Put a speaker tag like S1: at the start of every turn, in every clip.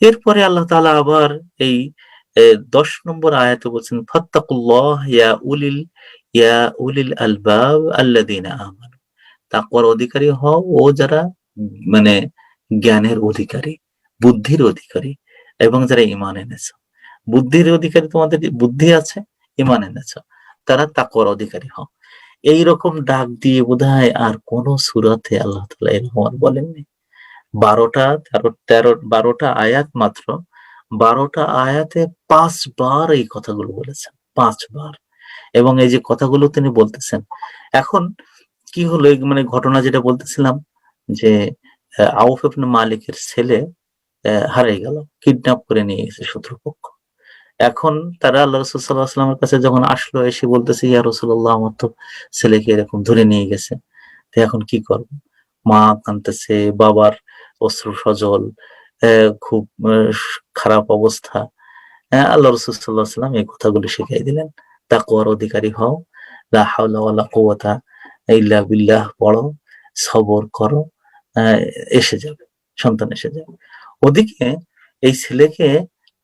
S1: এরপরে আল্লাহ তাআলা আবার এই ১০ নম্বর আয়াতে বলছেন ফাত্তাকুল্লাহ ইয়া উলিল ইয়া উলিল আলবাব আল্লাযীনা আমানু তাকওয়ার অধিকারী হও ও যারা মানে জ্ঞানের অধিকারী, বুদ্ধির অধিকারী এবং যারা ইমান এনেছ। বুদ্ধির অধিকারী তোমাদের বুদ্ধি আছে, ইমান এনেছ। তারা তাকওয়ার অধিকারী হও। এইরকম ডাক দিয়ে বোধহয় আর কোন সূরাতে আল্লাহ তালা এরকম বলেননি। ১২ তেরো ১৩ ১৩ ১২ টা আয়াত মাত্র বারোটা আয়াতে ৫ বার এই কথাগুলো বলেছেন। ৫ বার। এবং এই যে কথাগুলো তিনি বলতেছেন। এখন কি হলো মানে ঘটনা যেটা বলতেছিলাম যে আউফ ইবনে মালিকের ছেলে হারিয়ে গেল। কিডন্যাপ করে নিয়ে গেছে শত্রুপক্ষ। এখন তারা আল্লাহ রাসূল সাল্লাল্লাহু কাছে যখন আসলো এসে বলতেছে, "ইয়া রাসূলুল্লাহ আমার তো ছেলেকে এরকম ধরে নিয়ে গেছে। এখন কি করব?" মা কাঁদতেছে, বাবার অশ্রু সজল, খুব খারাপ অবস্থা। আল্লাহ রাসূল সাল্লাল্লাহু আলাইহি এই কথাগুলো শিখাই দিলেন। তাকওয়ার অধিকারী হও। লা হাওলা ওয়ালা ইল্লা বিল্লাহ পড়ো, সবর করো। এসে যাবে। সন্তান এসে যাবে। ওদিকে এই ছেলেকে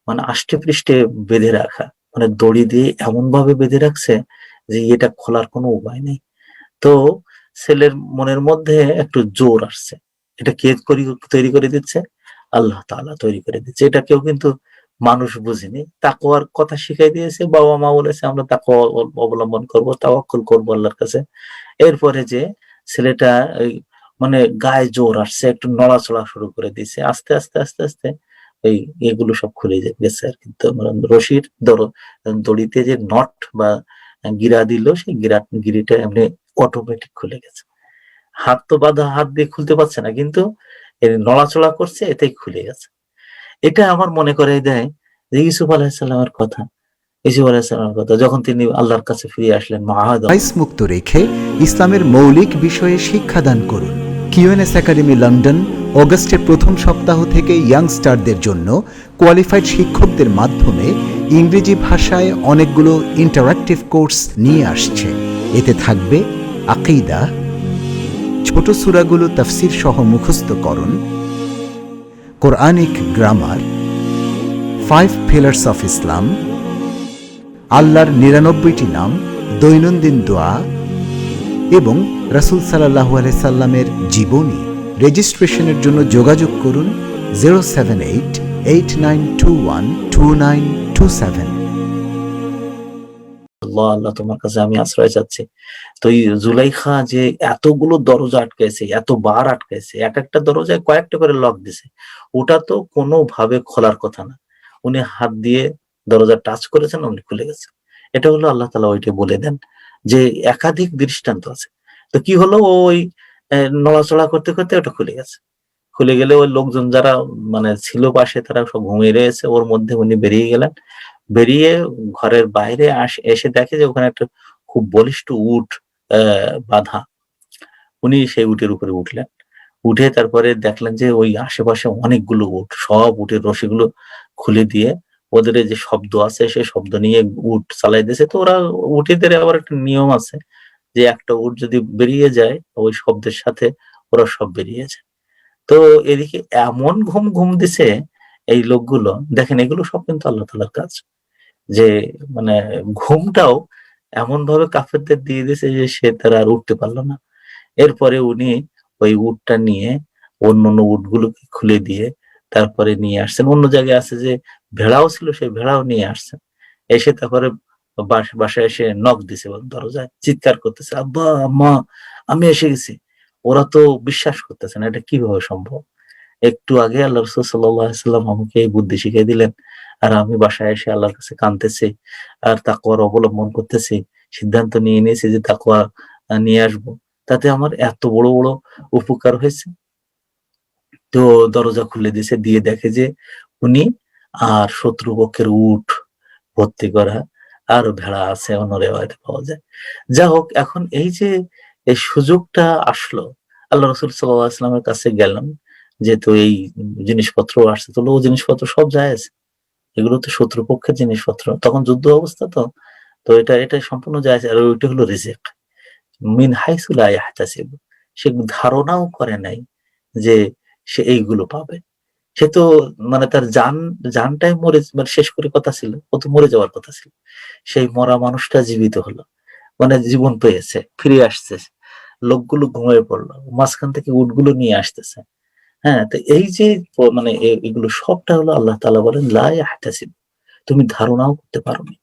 S1: মানে আষ্টে-পৃষ্ঠে বেঁধে রাখা। মানে দড়ি দিয়ে এমনভাবে বেঁধে রাখছে যে এটা খোলার কোনো উপায় নেই। তো ছেলের মনের মধ্যে একটু জোর আসছে। এটা কে তৈরি করে দিচ্ছে? আল্লাহ তাআলা তৈরি করে দিচ্ছে। এটা কেউ কিন্তু মানুষ বুঝেনি। তাকওয়ার কথা শিখাই দিয়েছে। বাবা-মা বলেছে আমরা অ অবলম্বন করব, তাওয়াক্কুল করব আল্লাহর কাছে। এরপরে যে ছেলেটা মানে গায়ে জোর আসছে, একটু নড়াচড়া শুরু করে দিয়েছে। আস্তে, আস্তে, আস্তে, আস্তে ওই এগুলো সব খুলে গেছে আর তো মানে রশির দড় দড়িতে যে নট বা গিরা দিল সেই গিরা গিরিটা এমনি অটোমেটিক খুলে গেছে। হাত তো বাঁধা, হাত দিয়ে খুলতে পারছে না। কিন্তু এ নড়াচড়া করছে এতেই খুলে গেছে। এটা আমার মনে করাই দেয় যে সালামের কথা। ইউসুফ আলাইহিস সালামের কথা যখন তিনি আল্লাহর কাছে ফিরে আসলেন
S2: মুক্ত রেখে ইসলামের মৌলিক বিষয়ে শিক্ষাদান করুন কিউএনএস একাডেমি লন্ডন অগস্টের প্রথম সপ্তাহ থেকে ইয়াংস্টারদের জন্য কোয়ালিফাইড শিক্ষকদের মাধ্যমে ইংরেজি ভাষায় অনেকগুলো ইন্টারাক্টিভ কোর্স নিয়ে আসছে এতে থাকবে আকিদা ছোট সূরাগুলো তাফসীর সহ মুখস্থকরণ Quranic grammar five pillars of Islam আল্লাহর নিরানব্বইটি নাম, দৈনন্দিন দোয়া এবং রাসূল সাল্লাল্লাহু আলাইহি সাল্লামের জীবনী। রেজিস্ট্রেশনের জন্য যোগাযোগ করুন zero seven eight eight nine two one two nine two seven
S1: আল্লাহ, আল্লাহ তোমার কাছে আমি আশ্রয় চাচ্ছি। তো এই জুলাইখা যে এতগুলো দরজা আটকাইছে, এত বার আটকাইছে, এক একটা দরজায় কয়েকটা করে লক দিছে। ওটা তো কোনোভাবে খোলার কথা না। উনি হাত দিয়ে দরজা টাচ করেছেন, উনি খুলে গেছে। এটা হলো আল্লাহ তালা ওইটা বলে দেন যে একাধিক দৃষ্টান্ত আছে। তো কি হলো ওই নড়াচড়া করতে, করতে ওটা খুলে গেছে। খুলে গেলে ওই লোকজন যারা মানে ছিল পাশে তারা সব ঘুমিয়ে রয়েছে। ওর মধ্যে উনি বেরিয়ে গেলেন। বেরিয়ে ঘরের বাইরে এসে দেখে যে ওখানে একটা খুব বলিষ্ঠ উট বাঁধা। উনি সেই উটের উপরে উঠলেন। উঠে তারপরে দেখলেন যে ওই আশেপাশে অনেকগুলো উট। সব উটের রশিগুলো খুলে দিয়ে ওদের যে শব্দ আছে সে শব্দ নিয়ে উট চালাই দিয়েছে। তো ওরা উটেদের আবার একটা নিয়ম আছে যে একটা উট যদি বেরিয়ে যায় ওই শব্দের সাথে ওরা সব বেরিয়ে যায়। তো এদিকে এমন ঘুম, ঘুম দিছে এই লোকগুলো দেখেন এগুলো সব কিন্তু আল্লাহ তাআলার কাজ। যে মানে ঘুমটাও এমনভাবে কাফেরদের দিয়ে দিয়েছে যে সে তারা আর উঠতে পারল না। এরপরে উনি ওই উটটা নিয়ে অন্যান্য উটগুলোকে খুলে দিয়ে তারপরে নিয়ে আসছেন। অন্য জায়গায় আছে যে ভেড়াও ছিল সেই ভেড়াও নিয়ে আসছেন। এসে তারপরে বাস বাসায় এসে নখ দিছে দরজায়। চিৎকার করতেছে, "আব্বা, আম্মা আমি এসে গেছি।" ওরা তো বিশ্বাস করতেছে না এটা কীভাবে সম্ভব? একটু আগে আল্লাহ রাসূল সাল্লাল্লাহু আলাইহি আমাকে এই বুদ্ধি শিখিয়ে দিলেন। আর আমি বাসায় এসে আল্লাহর কাছে কাঁদতেছি। আর তাকওয়ার অবলম্বন করতেছি। সিদ্ধান্ত নিয়ে নিয়েছি যে তাকওয়া আ নিয়ে আসব। তাতে আমার এত বড়, বড় উপকার হয়েছে। তো দরজা খুলে দিয়েছে। দিয়ে দেখে যে উনি আর শত্রুপক্ষের উঠ ভর্তি করা আর ভেড়া আছে অন্য রেওয়ায়েতে পাওয়া যায়। যা হোক এখন এই যে এই সুযোগটা আসলো আল্লাহ রসুল সাল্লাল্লাহু আলাইহি ওয়াসাল্লামের কাছে গেলাম। যেহেতু এই জিনিসপত্র আসছে তো ও জিনিসপত্র সব জায়েজ। এগুলো তো শত্রুপক্ষের জিনিসপত্র। তখন যুদ্ধ অবস্থা তো। তো এটা এটা সম্পূর্ণ জায়েজ আর ওইটা হলো রিজিক। মিন হাইসু লা ইয়াহতাসিব। সে ধারণাও করে নাই যে সে এইগুলো পাবে। সে তো মানে তার জান, জানটাই মরে মানে শেষ করে কথা ছিল, ও তো মরে যাওয়ার কথা ছিল সেই মরা মানুষটা জীবিত হলো মানে জীবন পেয়েছে, ফিরে আসছে লোকগুলো ঘুমিয়ে পড়ল মাঝখান থেকে উটগুলো নিয়ে আসতেছে হ্যাঁ তো এই যে মানে এগুলো সবটা হলো আল্লাহ তালা বলেন লাই ইয়াহতাসিব তুমি ধারণাও করতে পারো না।